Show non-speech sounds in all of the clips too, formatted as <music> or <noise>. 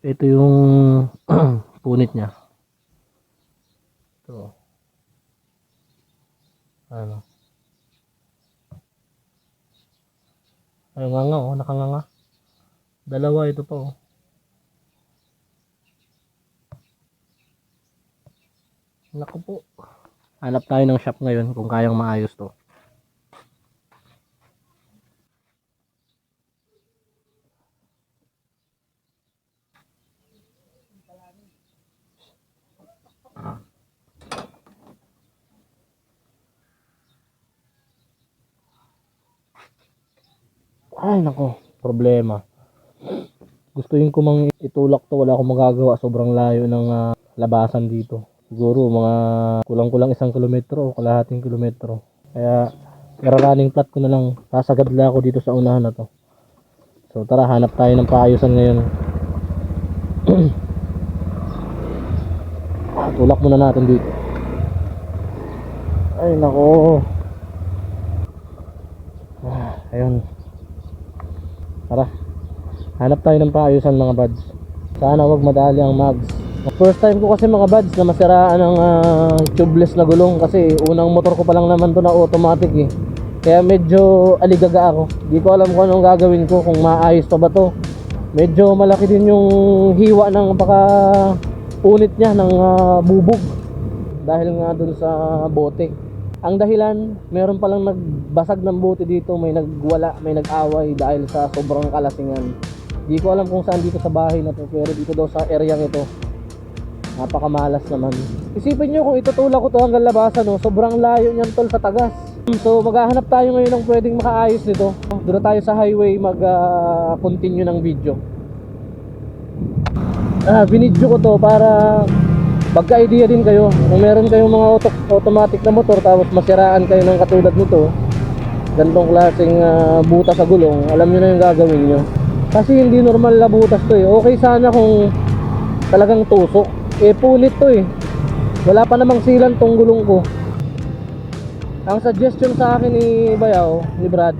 Ito yung <clears throat> punit niya. Ito. Ano? Ay, nga nga, oh, nakanganga. Dalawa ito pa, oh. Naku po. Hanap tayo ng shop ngayon kung kayang maayos to. Ay, nako, problema. Gustuin ko mang itulak to, wala akong magagawa. Sobrang layo ng ah, labasan dito. Siguro mga kulang-kulang isang kilometro o kalahating kilometro. Kaya, running flat ko na lang. Sasagadla ako dito sa unahan na to. So tara, hanap tayo ng paayusan ngayon. <clears throat> Tulak muna natin dito. Ay, nako. Ah, ayun. Tara. Hanap tayo ng paayusan mga buds. Sana wag madali ang mags. First time ko kasi mga buds na masiraan ng ah, tubeless na gulong kasi unang motor ko pa lang naman to na automatic eh. Kaya medyo aligaga ako. Di ko alam kung anong gagawin ko kung maayos pa ba to. Medyo malaki din yung hiwa ng baka punit niya ng ah, bubog dahil nga dun sa bote. Ang dahilan, meron palang nagbasag ng bote dito, may nagwala, may nag-away dahil sa sobrang kalasingan. Di ko alam kung saan dito sa bahay na to, pero dito daw sa area ito. Napakamalas naman. Isipin nyo kung itutulak ko to hanggang labasan, no? sobrang layo niyan tol sa tagas. So maghahanap tayo ngayon ng pwedeng makaayos nito. Doon tayo sa highway mag-continue ng video. Ah, binidyo ko to para magka-idea din kayo. Kung meron kayong mga auto- automatic na motor tapos masiraan kayo ng katulad nito, ganitong klaseng ah, butas sa gulong, alam nyo na yung gagawin nyo. Kasi hindi normal na butas to eh. Okay sana kung talagang tusok. Eh punit to eh. Wala pa namang silan tong gulong ko. Ang suggestion sa akin ni Bayaw, ni Brad,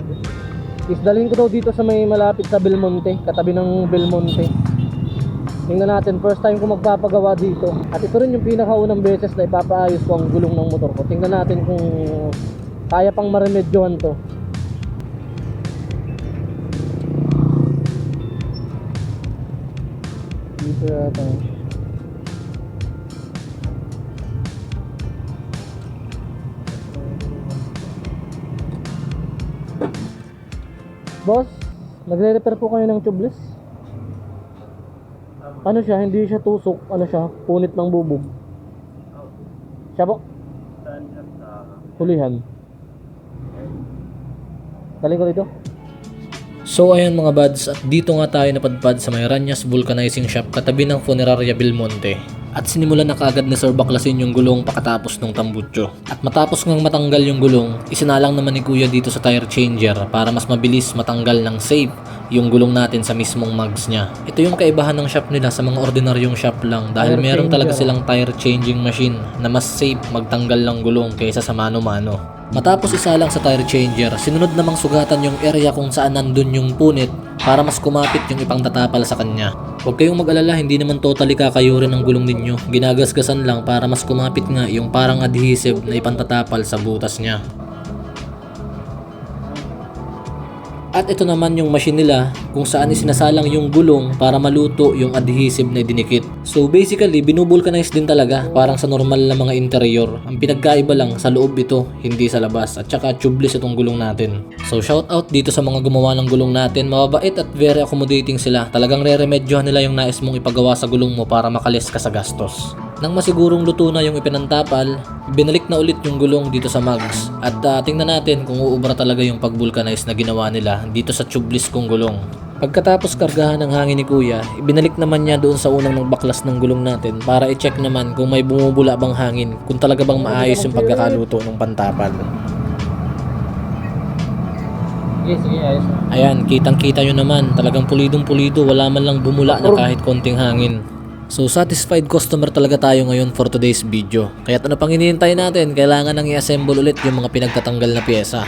is dalhin ko daw dito sa may malapit sa Belmonte, katabi ng Belmonte. Tingnan natin, first time ko magpapagawa dito. At ito rin yung pinakaunang beses na ipapaayos ko ang gulong ng motor ko. Tingnan natin kung kaya pang maremedyohan to. Dito yata. Boss, nagre-repair po kayo ng tubeless? Ano siya, hindi siya tusok, ano siya, punit ng bubog. Siya po? Hulihan. Galing ko dito? So ayun mga buds, at dito nga tayo napadpad sa may Ranyas Vulcanizing Shop katabi ng Funeraria Belmonte. At sinimulan na kaagad ni Sir Baklasin yung gulong pakatapos ng tambutso. At matapos ngang matanggal yung gulong, isinalang naman ni Kuya dito sa tire changer para mas mabilis matanggal ng safe yung gulong natin sa mismong mags niya. Ito yung kaibahan ng shop nila sa mga ordinaryong shop lang dahil Tire meron talaga changer. silang tire changing machine na mas safe magtanggal ng gulong kaysa sa mano-mano. Matapos isa lang sa tire changer, sinunod namang sugatan yung area kung saan nandun yung punit para mas kumapit yung ipang tatapal sa kanya. Huwag kayong mag-alala, hindi naman totally kakayurin ang gulong ninyo. Ginagasgasan lang para mas kumapit nga yung parang adhesive na ipantatapal sa butas niya. At ito naman yung machine nila kung saan isinasalang yung gulong para maluto yung adhesive na dinikit. So basically, binubulkanize din talaga parang sa normal na mga interior. Ang pinagkaiba lang sa loob ito, hindi sa labas. At saka tubeless itong gulong natin. So shout out dito sa mga gumawa ng gulong natin. Mababait at very accommodating sila. Talagang re-remedyohan nila yung nais mong ipagawa sa gulong mo para makalis ka sa gastos. Nang masigurong luto na yung ipinantapal, binalik na ulit yung gulong dito sa mags. At ah, tingnan natin kung uubra talaga yung pag-vulcanize na ginawa nila dito sa tubeless kong gulong. Pagkatapos kargahan ng hangin ni kuya, ibinalik naman niya doon sa unang nagbaklas ng gulong natin para i-check naman kung may bumubula bang hangin, kung talaga bang maayos yung pagkakaluto ng pantapal. Ayan, kitang-kita nyo naman, talagang pulidong-pulido, wala man lang bumula na kahit konting hangin. So satisfied customer talaga tayo ngayon for today's video. Kaya ano pang hinihintay natin, kailangan nang i-assemble ulit yung mga pinagtatanggal na pyesa.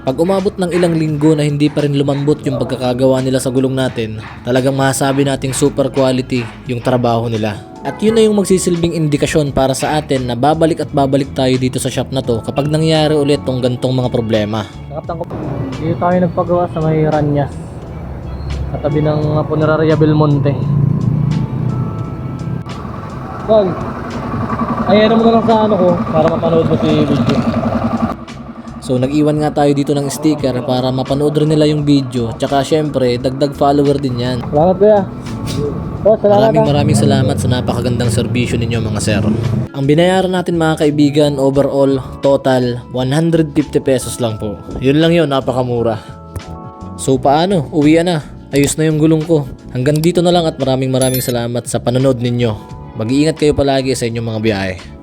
Pag umabot ng ilang linggo na hindi pa rin lumambot yung pagkakagawa nila sa gulong natin, talagang masasabi nating super quality yung trabaho nila. At yun na yung magsisilbing indikasyon para sa atin na babalik at babalik tayo dito sa shop na to kapag nangyari ulit tong gantong mga problema. Nakaptan ko Dito tayo nagpagawa sa may Ranyas. Katabi ng Puneraria Belmonte. Tol, ayan mo na lang sa ano ko para mapanood mo si video. So nag-iwan nga tayo dito ng sticker para mapanood rin nila yung video. Tsaka syempre, dagdag follower din yan. Salamat kuya. Oh, salamat Maraming ah. maraming salamat sa napakagandang serbisyo ninyo mga sir. Ang binayaran natin mga kaibigan overall total 150 pesos lang po. Yun lang yun, napakamura. So paano? Uwi na. Ayos na yung gulong ko. Hanggang dito na lang at maraming maraming salamat sa panonood ninyo. Mag-iingat kayo palagi sa inyong mga biyahe.